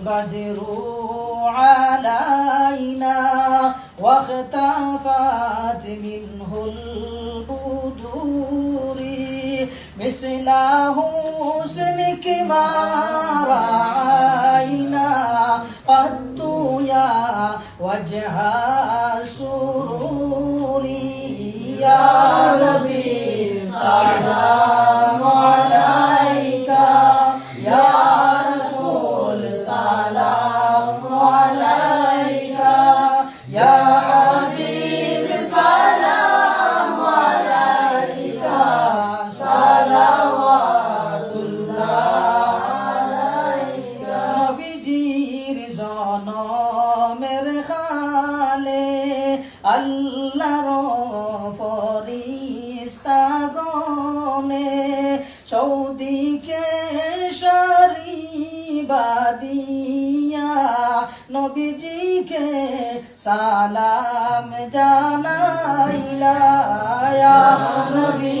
البدر علينا واختفت منه البدور مثله اسمك ما رعينا قد يا وجه سرور يا نبي صلاه জনমের খালে আল্লাহর ফরিস্তা গনে সারি বাদিয়া নবীজিকে সালাম জানাইলা নবী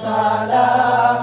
সালাম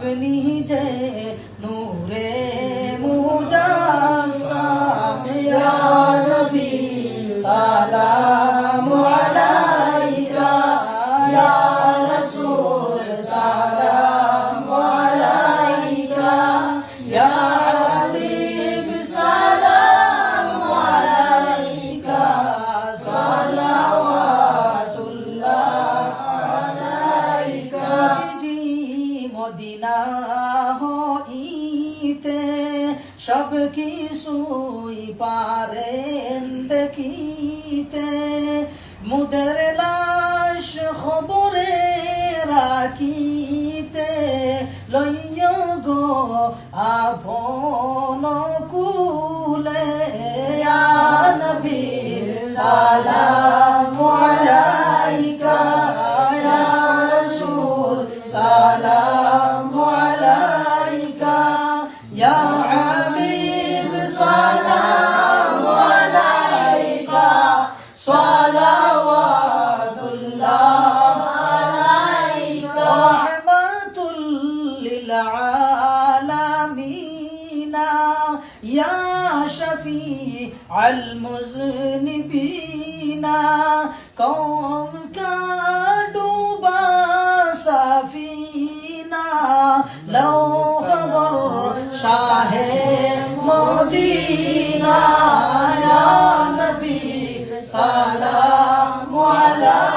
আপনি যে নূরে সব কিছুই পারেন দেখিতে। মুদের লাশ খবরে রাখিতে। লইয় গো আফন কুলে নবী, সালাম আলাইকা রাসূল, সালাম المذنبين قوم كادوا بسافينا لو خبر شاه مدينة يا نبي سلام عليك